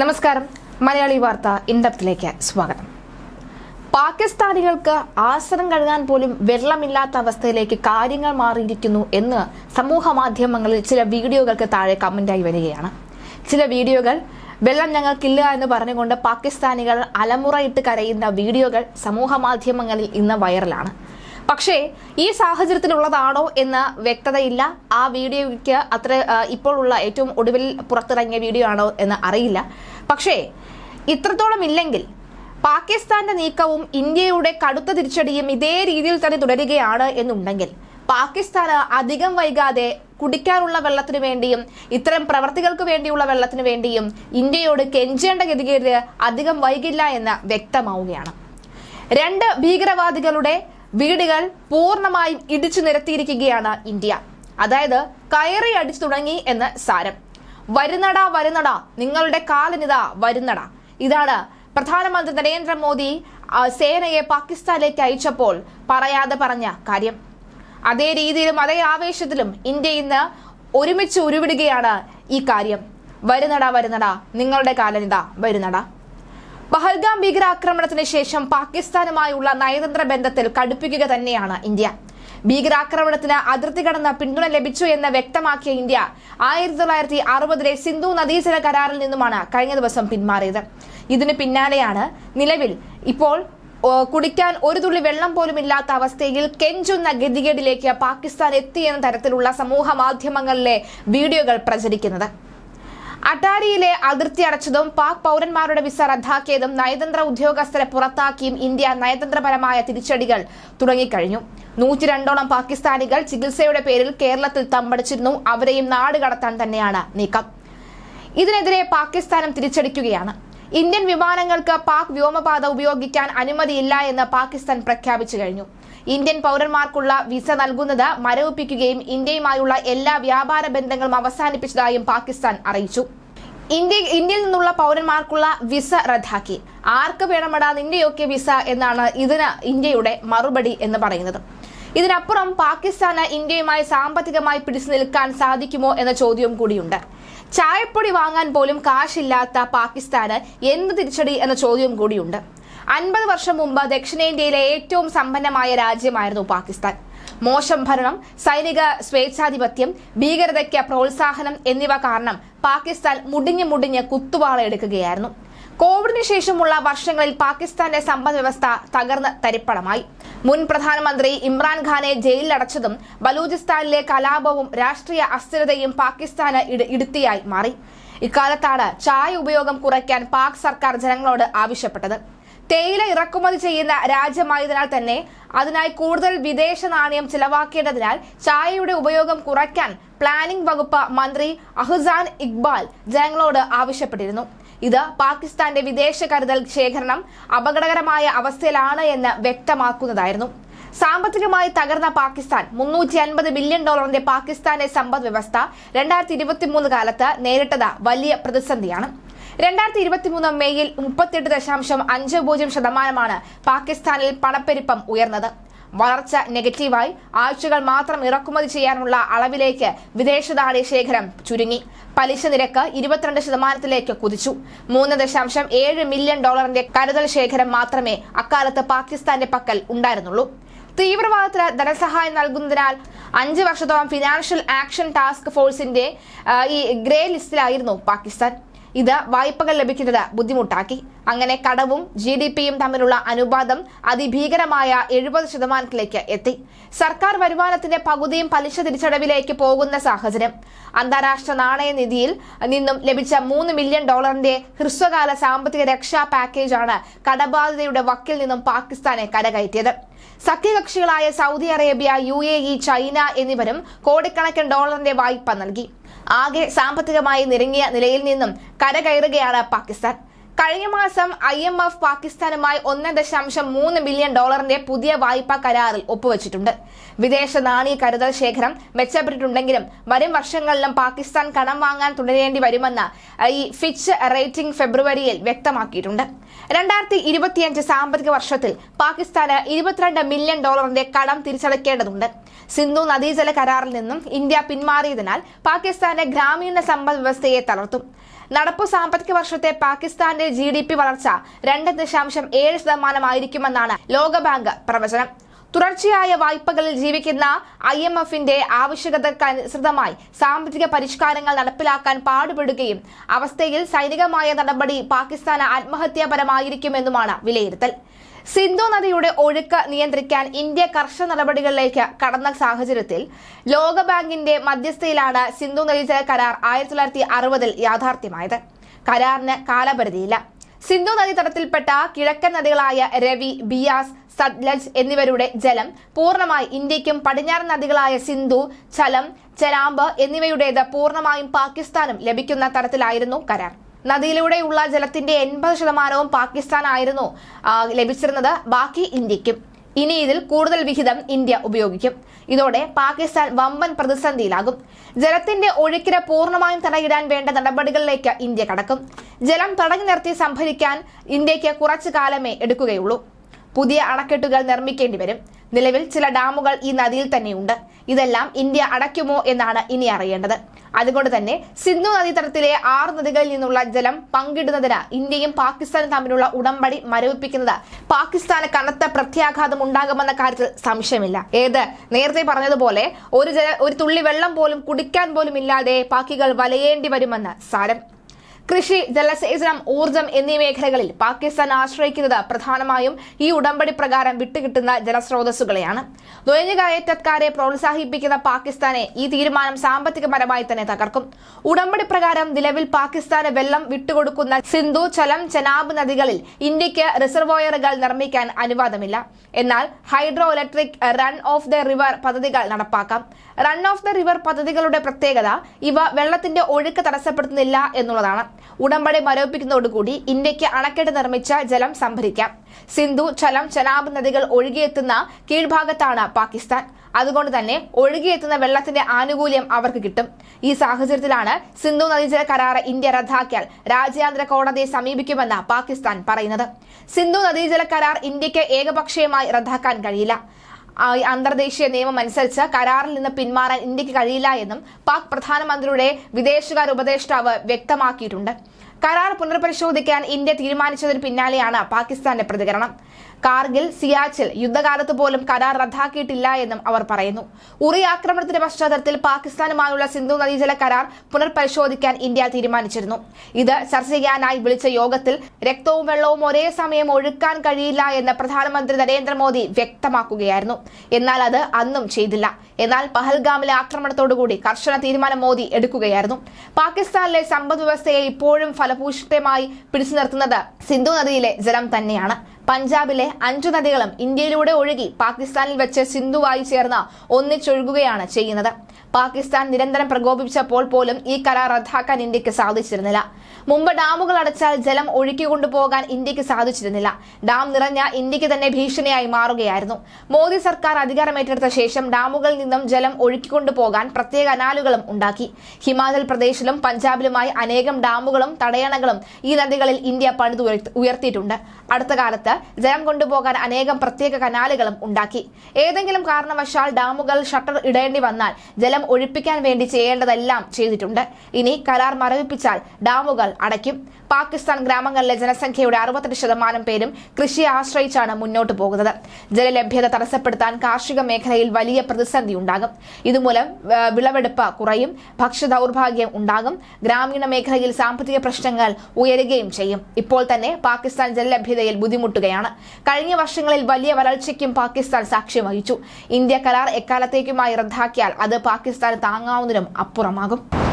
നമസ്കാരം. മലയാളി വാർത്ത ഇൻഡപ്തിലേക്ക് സ്വാഗതം. പാകിസ്ഥാനികൾക്ക് ആസനം കഴുകാൻ പോലും വെള്ളമില്ലാത്ത അവസ്ഥയിലേക്ക് കാര്യങ്ങൾ മാറിയിരിക്കുന്നു എന്ന് സമൂഹ മാധ്യമങ്ങളിൽ ചില വീഡിയോകൾക്ക് താഴെ കമന്റായി വരികയാണ്. ചില വീഡിയോകൾ വെള്ളം ഞങ്ങൾക്കില്ല എന്ന് പറഞ്ഞുകൊണ്ട് പാകിസ്ഥാനികൾ അലമുറയിട്ട് കരയുന്ന വീഡിയോകൾ സമൂഹ മാധ്യമങ്ങളിൽ ഇന്ന് വൈറലാണ്. പക്ഷേ ഈ സാഹചര്യത്തിലുള്ളതാണോ എന്ന് വ്യക്തതയില്ല. ആ വീഡിയോയ്ക്ക് അത്ര ഇപ്പോഴുള്ള ഏറ്റവും ഒടുവിൽ പുറത്തിറങ്ങിയ വീഡിയോ ആണോ എന്ന് അറിയില്ല. പക്ഷേ ഇത്രത്തോളം ഇല്ലെങ്കിൽ പാകിസ്ഥാന്റെ നീക്കവും ഇന്ത്യയുടെ കടുത്ത തിരിച്ചടിയും ഇതേ രീതിയിൽ തന്നെ തുടരുകയാണ് എന്നുണ്ടെങ്കിൽ പാകിസ്ഥാന് അധികം വൈകാതെ കുടിക്കാനുള്ള വെള്ളത്തിനു വേണ്ടിയും ഇത്തരം പ്രവർത്തികൾക്ക് വേണ്ടിയുള്ള വെള്ളത്തിനു വേണ്ടിയും ഇന്ത്യയോട് കെഞ്ചേണ്ട ഗതികേട് അധികം വൈകില്ല എന്ന് വ്യക്തമാവുകയാണ്. രണ്ട് ഭീകരവാദികളുടെ വീടുകൾ പൂർണമായും ഇടിച്ചു നിരത്തിയിരിക്കുകയാണ് ഇന്ത്യ. അതായത് കയറി അടിച്ചു തുടങ്ങി എന്ന് സാരം. വരുന്നടാ വരുന്നടാ നിങ്ങളുടെ കാലനിതാ വരുന്നടാ. ഇതാണ് പ്രധാനമന്ത്രി നരേന്ദ്രമോദി സേനയെ പാകിസ്ഥാനിലേക്ക് അയച്ചപ്പോൾ പറയാതെ പറഞ്ഞ കാര്യം. അതേ രീതിയിലും അതേ ആവേശത്തിലും ഇന്ത്യ ഇന്ന് ഒരുമിച്ച് ഉരുവിടുകയാണ് ഈ കാര്യം. വരുന്നടാ വരുന്നടാ നിങ്ങളുടെ കാലനിതാ വരുന്നടാ. പഹൽഗാം ഭീകരാക്രമണത്തിന് ശേഷം പാകിസ്ഥാനുമായുള്ള നയതന്ത്ര ബന്ധത്തിൽ കടുപ്പിക്കുക തന്നെയാണ് ഇന്ത്യ. ഭീകരാക്രമണത്തിന് അതിർത്തി കടന്ന പിന്തുണ ലഭിച്ചു എന്ന് വ്യക്തമാക്കിയ ഇന്ത്യ ആയിരത്തി തൊള്ളായിരത്തി അറുപതിലെ സിന്ധു നദീജല കരാറിൽ നിന്നുമാണ് കഴിഞ്ഞ ദിവസം പിന്മാറിയത്. ഇതിനു പിന്നാലെയാണ് നിലവിൽ ഇപ്പോൾ കുടിക്കാൻ ഒരു തുള്ളി വെള്ളം പോലും ഇല്ലാത്ത അവസ്ഥയിൽ കെഞ്ചുന്ന ഗതികേടിലേക്ക് പാകിസ്ഥാൻ എത്തിയെന്ന തരത്തിലുള്ള സമൂഹ മാധ്യമങ്ങളിലെ വീഡിയോകൾ പ്രചരിക്കുന്നത്. അട്ടാരിയിലെ അതിർത്തി അടച്ചതും പാക് പൗരന്മാരുടെ വിസ റദ്ദാക്കിയതും നയതന്ത്ര ഉദ്യോഗസ്ഥരെ പുറത്താക്കിയും ഇന്ത്യ നയതന്ത്രപരമായ തിരിച്ചടികൾ തുടങ്ങിക്കഴിഞ്ഞു. നൂറ്റി രണ്ടോളം പാകിസ്ഥാനികൾ ചികിത്സയുടെ പേരിൽ കേരളത്തിൽ തമ്പടിച്ചിരുന്നു. അവരെയും നാട് കടത്താൻ തന്നെയാണ് നീക്കം. ഇതിനെതിരെ പാകിസ്ഥാനും തിരിച്ചടിക്കുകയാണ്. ഇന്ത്യൻ വിമാനങ്ങൾക്ക് പാക് വ്യോമപാത ഉപയോഗിക്കാൻ അനുമതിയില്ല എന്ന് പാകിസ്ഥാൻ പ്രഖ്യാപിച്ചു കഴിഞ്ഞു. ഇന്ത്യൻ പൗരന്മാർക്കുള്ള വിസ നൽകുന്നത് മരവിപ്പിക്കുകയും ഇന്ത്യയുമായുള്ള എല്ലാ വ്യാപാര ബന്ധങ്ങളും അവസാനിപ്പിച്ചതായും പാകിസ്ഥാൻ അറിയിച്ചു. ഇന്ത്യ ഇന്ത്യയിൽ നിന്നുള്ള പൗരന്മാർക്കുള്ള വിസ റദ്ദാക്കി. ആർക്ക് വേണമടാ നിന്റെയൊക്കെ വിസ എന്നാണ് ഇതിന് ഇന്ത്യയുടെ മറുപടി എന്ന് പറയുന്നത്. ഇതിനപ്പുറം പാകിസ്ഥാന് ഇന്ത്യയുമായി സാമ്പത്തികമായി പിടിച്ചു നിൽക്കാൻ സാധിക്കുമോ എന്ന ചോദ്യവും കൂടിയുണ്ട്. ചായപ്പൊടി വാങ്ങാൻ പോലും കാശില്ലാത്ത പാകിസ്ഥാന് എന്ത് തിരിച്ചടി എന്ന ചോദ്യവും കൂടിയുണ്ട്. അൻപത് വർഷം മുമ്പ് ദക്ഷിണേന്ത്യയിലെ ഏറ്റവും സമ്പന്നമായ രാജ്യമായിരുന്നു പാകിസ്ഥാൻ. മോശം ഭരണം സൈനിക സ്വേച്ഛാധിപത്യം ഭീകരതയ്ക്ക് പ്രോത്സാഹനം എന്നിവ കാരണം പാകിസ്ഥാൻ മുടിഞ്ഞ് മുടിഞ്ഞ് കുത്തുവാള എടുക്കുകയായിരുന്നു കോവിഡിന് ശേഷമുള്ള വർഷങ്ങളിൽ പാകിസ്ഥാന്റെ സമ്പദ് വ്യവസ്ഥ തകർന്ന് തരിപ്പണമായി. മുൻ പ്രധാനമന്ത്രി ഇമ്രാൻഖാനെ ജയിലിലടച്ചതും ബലൂചിസ്ഥാനിലെ കലാപവും രാഷ്ട്രീയ അസ്ഥിരതയും പാകിസ്ഥാന് ഇട- ഇടുത്തിയായി മാറി. ഇക്കാലത്താണ് ചായ ഉപയോഗം കുറയ്ക്കാൻ പാക് സർക്കാർ ജനങ്ങളോട് ആവശ്യപ്പെട്ടത്. തേയില ഇറക്കുമതി ചെയ്യുന്ന രാജ്യമായതിനാൽ തന്നെ അതിനായി കൂടുതൽ വിദേശ നാണയം ചിലവാക്കേണ്ടതിനാൽ ചായയുടെ ഉപയോഗം കുറയ്ക്കാൻ പ്ലാനിംഗ് വകുപ്പ് മന്ത്രി അഹ്സാൻ ഇക്ബാൽ ജനങ്ങളോട് ആവശ്യപ്പെട്ടിരുന്നു. ഇത് പാകിസ്ഥാന്റെ വിദേശ കരുതൽ ശേഖരണം അപകടകരമായ അവസ്ഥയിലാണ് എന്ന് വ്യക്തമാക്കുന്നതായിരുന്നു. സാമ്പത്തികമായി തകർന്ന പാകിസ്ഥാൻ മുന്നൂറ്റി അൻപത് ബില്യൺ ഡോളറിന്റെ പാകിസ്ഥാന്റെ സമ്പദ് വ്യവസ്ഥ രണ്ടായിരത്തി ഇരുപത്തിമൂന്ന് കാലത്ത് നേരിട്ടത് വലിയ പ്രതിസന്ധിയാണ്. രണ്ടായിരത്തി ഇരുപത്തിമൂന്ന് മെയ്യിൽ മുപ്പത്തിയെട്ട് ദശാംശം അഞ്ച് പൂജ്യം ശതമാനമാണ് പാകിസ്ഥാനിൽ പണപ്പെരുപ്പം ഉയർന്നത്. വളർച്ച നെഗറ്റീവായി ആഴ്ചകൾ മാത്രം ഇറക്കുമതി ചെയ്യാനുള്ള അളവിലേക്ക് വിദേശ നാണയ ശേഖരം ചുരുങ്ങി. പലിശ നിരക്ക് ഇരുപത്തിരണ്ട് ശതമാനത്തിലേക്ക് കുതിച്ചു. മൂന്ന് ദശാംശം ഏഴ് മില്യൺ ഡോളറിന്റെ കരുതൽ ശേഖരം മാത്രമേ അക്കാലത്ത് പാകിസ്ഥാന്റെ പക്കൽ ഉണ്ടായിരുന്നുള്ളൂ. തീവ്രവാദത്തിന് ധനസഹായം നൽകുന്നതിനാൽ അഞ്ച് വർഷത്തോളം ഫിനാൻഷ്യൽ ആക്ഷൻ ടാസ്ക് ഫോഴ്സിന്റെ ഈ ഗ്രേ ലിസ്റ്റിലായിരുന്നു പാകിസ്ഥാൻ. ഇത് വായ്പകൾ ലഭിക്കുന്നത് ബുദ്ധിമുട്ടാക്കി. അങ്ങനെ കടവും ജി ഡി പിയും തമ്മിലുള്ള അനുപാതം അതിഭീകരമായ എഴുപത് ശതമാനത്തിലേക്ക് എത്തി. സർക്കാർ വരുമാനത്തിന്റെ പകുതിയും പലിശ തിരിച്ചടവിലേക്ക് പോകുന്ന സാഹചര്യം. അന്താരാഷ്ട്ര നാണയനിധിയിൽ നിന്നും ലഭിച്ച മൂന്ന് മില്യൺ ഡോളറിന്റെ ഹ്രസ്വകാല സാമ്പത്തിക രക്ഷാ പാക്കേജാണ് കടബാധിതയുടെ വക്കിൽ നിന്നും പാകിസ്ഥാനെ കരകയറ്റിയത്. സഖ്യകക്ഷികളായ സൗദി അറേബ്യ യു ചൈന എന്നിവരും കോടിക്കണക്കിന് ഡോളറിന്റെ വായ്പ നൽകി. ആകെ സാമ്പത്തികമായി നിരങ്ങിയ നിലയിൽ നിന്നും കരകയറുകയാണ് പാകിസ്ഥാൻ. കഴിഞ്ഞ മാസം ഐ എം എഫ് പാകിസ്ഥാനുമായി ഒന്ന് ദശാംശം മൂന്ന് ബില്യൺ ഡോളറിന്റെ പുതിയ വായ്പാ കരാറിൽ ഒപ്പുവച്ചിട്ടുണ്ട്. വിദേശ നാണയ കരുതൽ ശേഖരം മെച്ചപ്പെട്ടിട്ടുണ്ടെങ്കിലും വരും വർഷങ്ങളിലും പാകിസ്ഥാൻ കടം വാങ്ങാൻ തുടരേണ്ടി വരുമെന്ന് ഈ ഫിച്ച് റേറ്റിംഗ് ഫെബ്രുവരിയിൽ വ്യക്തമാക്കിയിട്ടുണ്ട്. രണ്ടായിരത്തി ഇരുപത്തിയഞ്ച് സാമ്പത്തിക വർഷത്തിൽ പാകിസ്ഥാന് ഇരുപത്തിരണ്ട് മില്യൺ ഡോളറിന്റെ കടം തിരിച്ചടയ്ക്കേണ്ടതുണ്ട്. സിന്ധു നദീജല കരാറിൽ നിന്നും ഇന്ത്യ പിന്മാറിയതിനാൽ പാകിസ്ഥാന്റെ ഗ്രാമീണ സമ്പദ് വ്യവസ്ഥയെ തളർത്തും. നടപ്പു സാമ്പത്തിക വർഷത്തെ പാകിസ്ഥാന്റെ ജി ഡി പി വളർച്ച രണ്ട് ദശാംശം ഏഴ് ശതമാനമായിരിക്കുമെന്നാണ് ലോകബാങ്ക് പ്രവചനം. തുടർച്ചയായ വായ്പകളിൽ ജീവിക്കുന്ന ഐ എം എഫിന്റെ ആവശ്യകതക്കനുസൃതമായി സാമ്പത്തിക പരിഷ്കാരങ്ങൾ നടപ്പിലാക്കാൻ പാടുപെടുകയും അവസ്ഥയിൽ സൈനികമായ നടപടി പാകിസ്ഥാന് ആത്മഹത്യാപരമായിരിക്കുമെന്നുമാണ് വിലയിരുത്തൽ. സിന്ധു നദിയുടെ ഒഴുക്ക് നിയന്ത്രിക്കാൻ ഇന്ത്യ കർശന നടപടികളിലേക്ക് കടന്ന സാഹചര്യത്തിൽ ലോകബാങ്കിന്റെ മധ്യസ്ഥയിലാണ് സിന്ധു നദീജല കരാർ ആയിരത്തി തൊള്ളായിരത്തി അറുപതിൽ യാഥാർത്ഥ്യമായത്. കരാറിന് കാലപരിധിയില്ല. സിന്ധു നദീതടത്തിൽപ്പെട്ട കിഴക്കൻ നദികളായ രവി ബിയാസ് സത്ലജ് എന്നിവരുടെ ജലം പൂർണമായി ഇന്ത്യക്കും പടിഞ്ഞാറൻ നദികളായ സിന്ധു ചലം ചലാമ്പ് എന്നിവയുടേത് പൂർണമായും പാകിസ്ഥാനും ലഭിക്കുന്ന തരത്തിലായിരുന്നു കരാർ. നദിയിലൂടെയുള്ള ജലത്തിന്റെ എൺപത് ശതമാനവും പാകിസ്ഥാനായിരുന്നു ലഭിച്ചിരുന്നത്. ബാക്കി ഇന്ത്യക്കും ഇനി ഇതിൽ കൂടുതൽ വിഹിതം ഇന്ത്യ ഉപയോഗിക്കും. ഇതോടെ പാകിസ്ഥാൻ വമ്പൻ പ്രതിസന്ധിയിലാകും. ജലത്തിന്റെ ഒഴുക്കിന് പൂർണമായും തടയിടാൻ വേണ്ട നടപടികളിലേക്ക് ഇന്ത്യ കടക്കും. ജലം തടഞ്ഞു നിർത്തി സംഭരിക്കാൻ ഇന്ത്യയ്ക്ക് കുറച്ചു കാലമേ എടുക്കുകയുള്ളൂ. പുതിയ അണക്കെട്ടുകൾ നിർമ്മിക്കേണ്ടി വരും. നിലവിൽ ചില ഡാമുകൾ ഈ നദിയിൽ തന്നെയുണ്ട്. ഇതെല്ലാം ഇന്ത്യ അടയ്ക്കുമോ എന്നാണ് ഇനി അറിയേണ്ടത്. അതുകൊണ്ട് തന്നെ സിന്ധു നദീതടത്തിലെ ആറ് നദികളിൽ നിന്നുള്ള ജലം പങ്കിടുന്നതിന് ഇന്ത്യയും പാകിസ്ഥാനും തമ്മിലുള്ള ഉടമ്പടി മരവിപ്പിക്കുന്നത് പാകിസ്ഥാന് കനത്ത പ്രത്യാഘാതം ഉണ്ടാകുമെന്ന കാര്യത്തിൽ സംശയമില്ല. ഏത്? നേരത്തെ പറഞ്ഞതുപോലെ ഒരു ഒരു തുള്ളി വെള്ളം പോലും കുടിക്കാൻ പോലും ഇല്ലാതെ പാക്കികൾ വലയേണ്ടി വരുമെന്ന് സാരം. കൃഷി ജലസേചനം ഊർജം എന്നീ മേഖലകളിൽ പാകിസ്ഥാൻ ആശ്രയിക്കുന്നത് പ്രധാനമായും ഈ ഉടമ്പടി പ്രകാരം വിട്ടുകിട്ടുന്ന ജലസ്രോതസ്സുകളെയാണ്. നുഴഞ്ഞുകയറ്റക്കാരെ പ്രോത്സാഹിപ്പിക്കുന്ന പാകിസ്ഥാനെ ഈ തീരുമാനം സാമ്പത്തികപരമായി തന്നെ തകർക്കും. ഉടമ്പടി പ്രകാരം നിലവിൽ പാകിസ്ഥാന് വെള്ളം വിട്ടുകൊടുക്കുന്ന സിന്ധു ചലം ചെനാബ് നദികളിൽ ഇന്ത്യയ്ക്ക് റിസർവോയറുകൾ നിർമ്മിക്കാൻ അനുവാദമില്ല. എന്നാൽ hydro electric run off the river പദ്ധതികൾ നടപ്പാക്കാം. റൺ ഓഫ് ദ റിവർ പദ്ധതികളുടെ പ്രത്യേകത ഇവ വെള്ളത്തിന്റെ ഒഴുക്ക് തടസ്സപ്പെടുത്തുന്നില്ല എന്നുള്ളതാണ്. ഉടമ്പടി മരവിപ്പിക്കുന്നതോടുകൂടി ഇന്ത്യയ്ക്ക് അണക്കെട്ട് നിർമ്മിച്ച ജലം സംഭരിക്കാം. സിന്ധു ചലം ചനാബ് നദികൾ ഒഴുകിയെത്തുന്ന കീഴ്ഭാഗത്താണ് പാകിസ്ഥാൻ. അതുകൊണ്ട് തന്നെ ഒഴുകിയെത്തുന്ന വെള്ളത്തിന്റെ ആനുകൂല്യം അവർക്ക് കിട്ടും. ഈ സാഹചര്യത്തിലാണ് സിന്ധു നദീജല കരാർ ഇന്ത്യ റദ്ദാക്കിയാൽ രാജ്യാന്തര കോടതിയെ സമീപിക്കുമെന്ന് പാകിസ്ഥാൻ പറയുന്നത്. സിന്ധു നദീജല കരാർ ഇന്ത്യയ്ക്ക് ഏകപക്ഷീയമായി റദ്ദാക്കാൻ കഴിയില്ല. അന്തർദേശീയ നിയമം അനുസരിച്ച് കരാറിൽ നിന്ന് പിന്മാറാൻ ഇന്ത്യയ്ക്ക് കഴിയില്ല എന്നും പാക് പ്രധാനമന്ത്രിയുടെ വിദേശകാര്യ ഉപദേഷ്ടാവ് വ്യക്തമാക്കിയിട്ടുണ്ട്. കരാർ പുനർപരിശോധിക്കാൻ ഇന്ത്യ തീരുമാനിച്ചതിന് പിന്നാലെയാണ് പാകിസ്ഥാന്റെ പ്രതികരണം. കാർഗിൽ സിയാച്ചിൽ യുദ്ധകാലത്ത് പോലും കരാർ റദ്ദാക്കിയിട്ടില്ല എന്നും അവർ പറയുന്നു. ഉറി ആക്രമണത്തിന്റെ പശ്ചാത്തലത്തിൽ പാകിസ്ഥാനുമായുള്ള സിന്ധു നദീജല കരാർ പുനർപരിശോധിക്കാൻ ഇന്ത്യ തീരുമാനിച്ചിരുന്നു. ഇത് ചർച്ച ചെയ്യാനായി വിളിച്ച യോഗത്തിൽ രക്തവും വെള്ളവും ഒരേ സമയം ഒഴുക്കാൻ കഴിയില്ല എന്ന് പ്രധാനമന്ത്രി നരേന്ദ്രമോദി വ്യക്തമാക്കുകയായിരുന്നു. എന്നാൽ അത് അന്നും ചെയ്തില്ല. എന്നാൽ പഹൽഗാമിലെ ആക്രമണത്തോടുകൂടി കർശന തീരുമാനം മോദി എടുക്കുകയായിരുന്നു. പാകിസ്ഥാനിലെ സമ്പദ് വ്യവസ്ഥയെ ഇപ്പോഴും ഫലഭൂഷിതമായി പിടിച്ചു നിർത്തുന്നത് സിന്ധു നദിയിലെ ജലം തന്നെയാണ്. പഞ്ചാബിലെ അഞ്ചു നദികളും ഇന്ത്യയിലൂടെ ഒഴുകി പാകിസ്ഥാനിൽ വെച്ച് സിന്ധുവായി ചേർന്ന് ഒന്നിച്ചൊഴുകുകയാണ് ചെയ്യുന്നത്. പാകിസ്ഥാൻ നിരന്തരം പ്രകോപിപ്പിച്ചപ്പോൾ പോലും ഈ കരാർ റദ്ദാക്കാൻ ഇന്ത്യയ്ക്ക് സാധിച്ചിരുന്നില്ല. മുമ്പ് ഡാമുകൾ അടച്ചാൽ ജലം ഒഴുക്കിക്കൊണ്ടുപോകാൻ ഇന്ത്യയ്ക്ക് സാധിച്ചിരുന്നില്ല. ഡാം നിറഞ്ഞ ഇന്ത്യയ്ക്ക് തന്നെ ഭീഷണിയായി മാറുകയായിരുന്നു. മോദി സർക്കാർ അധികാരമേറ്റെടുത്ത ശേഷം ഡാമുകളിൽ നിന്നും ജലം ഒഴുക്കിക്കൊണ്ടുപോകാൻ പ്രത്യേക കനാലുകളും ഉണ്ടാക്കി. ഹിമാചൽ പ്രദേശിലും പഞ്ചാബിലുമായി അനേകം ഡാമുകളും തടയണകളും ഈ നദികളിൽ ഇന്ത്യ പണിത് ഉയർത്തിയിട്ടുണ്ട്. അടുത്ത കാലത്ത് ജലം കൊണ്ടുപോകാൻ അനേകം പ്രത്യേക കനാലുകളും ഉണ്ടാക്കി. ഏതെങ്കിലും കാരണവശാൽ ഡാമുകൾ ഷട്ടർ ഇടേണ്ടി വന്നാൽ ജലം ഒഴിപ്പിക്കാൻ വേണ്ടി ചെയ്യേണ്ടതെല്ലാം ചെയ്തിട്ടുണ്ട്. ഇനി കരാർ മരവിപ്പിച്ചാൽ ഡാമുകൾ അടയ്ക്കും. പാകിസ്ഥാൻ ഗ്രാമങ്ങളിലെ ജനസംഖ്യയുടെ അറുപത്തെട്ട് ശതമാനം പേരും കൃഷിയെ ആശ്രയിച്ചാണ് മുന്നോട്ട് പോകുന്നത്. ജലലഭ്യത തടസ്സപ്പെടുത്താൻ കാർഷിക മേഖലയിൽ വലിയ പ്രതിസന്ധി ഉണ്ടാകും. ഇതുമൂലം വിളവെടുപ്പ് കുറയും ഭക്ഷ്യ ദൗർഭാഗ്യം ഉണ്ടാകും ഗ്രാമീണ മേഖലയിൽ സാമ്പത്തിക പ്രശ്നങ്ങൾ ഉയരുകയും ചെയ്യും. ഇപ്പോൾ തന്നെ പാകിസ്ഥാൻ ജലലഭ്യതയിൽ ബുദ്ധിമുട്ടുകയാണ് കഴിഞ്ഞ വർഷങ്ങളിൽ വലിയ വരൾച്ചയ്ക്കും പാകിസ്ഥാൻ സാക്ഷ്യം വഹിച്ചു. ഇന്ത്യ കരാർ എക്കാലത്തേക്കുമായി റദ്ദാക്കിയാൽ അത് പാകിസ്ഥാൻ താങ്ങാവുന്നതിനും അപ്പുറമാകും.